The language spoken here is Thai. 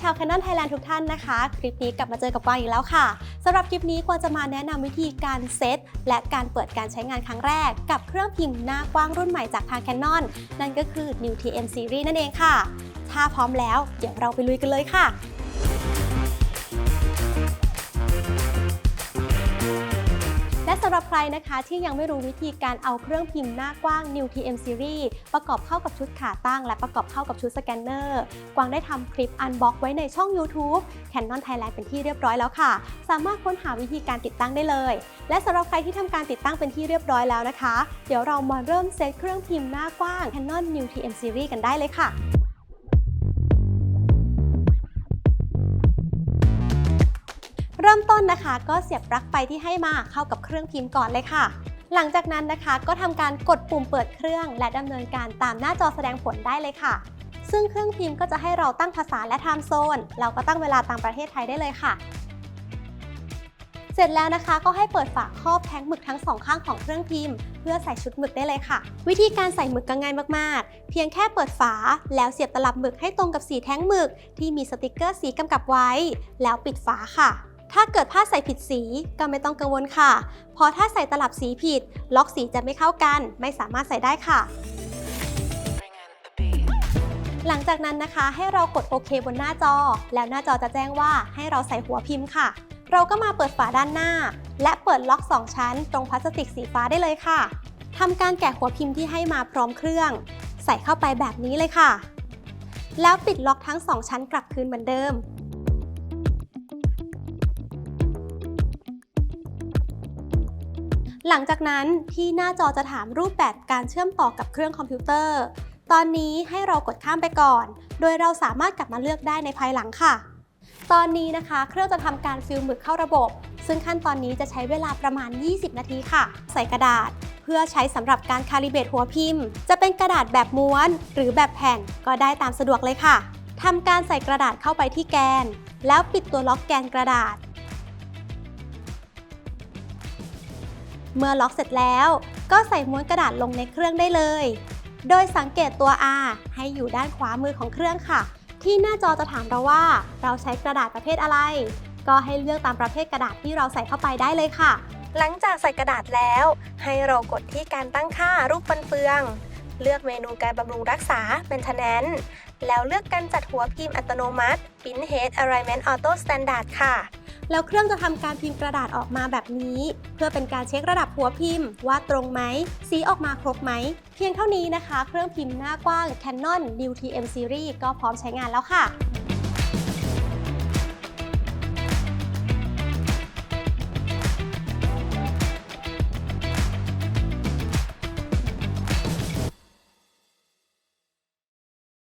ชาว Canon Thailand ทุกท่านนะคะ คลิปนี้กลับมาเจอกับกวางอีกแล้วค่ะสำหรับคลิปนี้กวางจะมาแนะนำวิธีการเซตและการเปิดการใช้งานครั้งแรก กับเครื่องพิมพ์หน้ากว้างรุ่นใหม่จากทาง Canon นั่นก็คือ New TM Series นั่นเองค่ะ ถ้าพร้อมแล้ว เดี๋ยวเราไปลุยกันเลยค่ะ สำหรับใครนะคะที่ยังไม่รู้วิธีการเอาเครื่องพิมพ์หน้ากว้าง New TM Series ประกอบเข้ากับชุดขาตั้ง และประกอบเข้ากับชุดสแกนเนอร์ กวางได้ทำคลิปอันบ็อกไว้ในช่อง YouTube Canon Thailand เป็นที่เรียบร้อยแล้วค่ะ สามารถค้นหาวิธีการติดตั้งได้เลย และสำหรับใครที่ทำการติดตั้งเป็นที่เรียบร้อยแล้วนะคะ เดี๋ยวเรามาเริ่มเซตเครื่องพิมพ์หน้ากว้าง Canon New TM Series กันได้เลยค่ะ เริ่มต้นนะคะ ก็เสียบปลั๊กไฟที่ให้มาเข้ากับเครื่องพิมพ์ก่อนเลยค่ะ หลังจากนั้นนะคะก็ทำการกดปุ่มเปิดเครื่อง และดำเนินการตามหน้าจอแสดงผลได้เลยค่ะ ซึ่งเครื่องพิมพ์ก็จะให้เราตั้งภาษาและไทม์โซน เราก็ตั้งเวลาตามประเทศไทยได้เลยค่ะ เสร็จแล้วนะคะก็ให้เปิดฝาครอบแท้งหมึกทั้งสองข้างของเครื่องพิมพ์ เพื่อใส่ชุดหมึกได้เลยค่ะ วิธีการใส่หมึกก็ง่ายมากๆ เพียงแค่เปิดฝา แล้วเสียบตลับหมึกให้ตรงกับสีแท้งหมึก ที่มีสติกเกอร์สีกำกับไว้ แล้วปิดฝาค่ะ ถ้าเกิดผ้าใส่ผิดสีก็ไม่ต้องกังวลค่ะ เพราะถ้าใส่ตลับสีผิด ล็อกสีจะไม่เข้ากัน ไม่สามารถใส่ได้ค่ะ หลังจากนั้นนะคะ ให้เรากดโอเคบนหน้าจอ แล้วหน้าจอจะแจ้งว่าให้เราใส่หัวพิมพ์ค่ะ เราก็มาเปิดฝาด้านหน้า และเปิดล็อก 2 ชั้น ตรงพลาสติกสีฟ้าได้เลยค่ะทำการแกะหัวพิมพ์ที่ให้มาพร้อมเครื่อง ใส่เข้าไปแบบนี้เลยค่ะ แล้วปิดล็อกทั้ง 2 ชั้นกลับคืนเหมือนเดิม หลังจากนั้นที่หน้าจอจะถามรูปแบบการเชื่อมต่อกับเครื่องคอมพิวเตอร์ ตอนนี้ให้เรากดข้ามไปก่อน โดยเราสามารถกลับมาเลือกได้ในภายหลังค่ะ ตอนนี้นะคะ เครื่องจะทำการฟิลหมึกเข้าระบบ ซึ่งขั้นตอนนี้จะใช้เวลาประมาณ 20 นาทีค่ะ ใส่กระดาษ เพื่อใช้สำหรับการคาลิเบตหัวพิมพ์ จะเป็นกระดาษแบบม้วน หรือแบบแผ่นก็ได้ตามสะดวกเลยค่ะทำการใส่กระดาษเข้าไปที่แกน แล้วปิดตัวล็อกแกนกระดาษ เมื่อล็อกเสร็จแล้ว ก็ใส่ม้วนกระดาษลงในเครื่องได้เลย โดยสังเกตตัว R ให้อยู่ด้านขวามือของเครื่องค่ะ ที่หน้าจอจะถามเราว่า เราใช้กระดาษประเภทอะไร ก็ให้เลือกตามประเภทกระดาษที่เราใส่เข้าไปได้เลยค่ะ หลังจากใส่กระดาษแล้ว ให้เรากดที่การตั้งค่ารูปฟันเฟือง เลือกเมนูการบำรุงรักษา maintenance แล้วเลือกการจัดหัวพิมพ์อัตโนมัติ Pin Head Alignment Auto Standard ค่ะ แล้วเครื่องจะทำการพิมพ์กระดาษออกมาแบบนี้ เพื่อเป็นการเช็คระดับหัวพิมพ์ว่าตรงไหม สีออกมาครบไหม เพียงเท่านี้นะคะ เครื่องพิมพ์หน้ากว้าง Canon New TM Series ก็พร้อมใช้งานแล้วค่ะ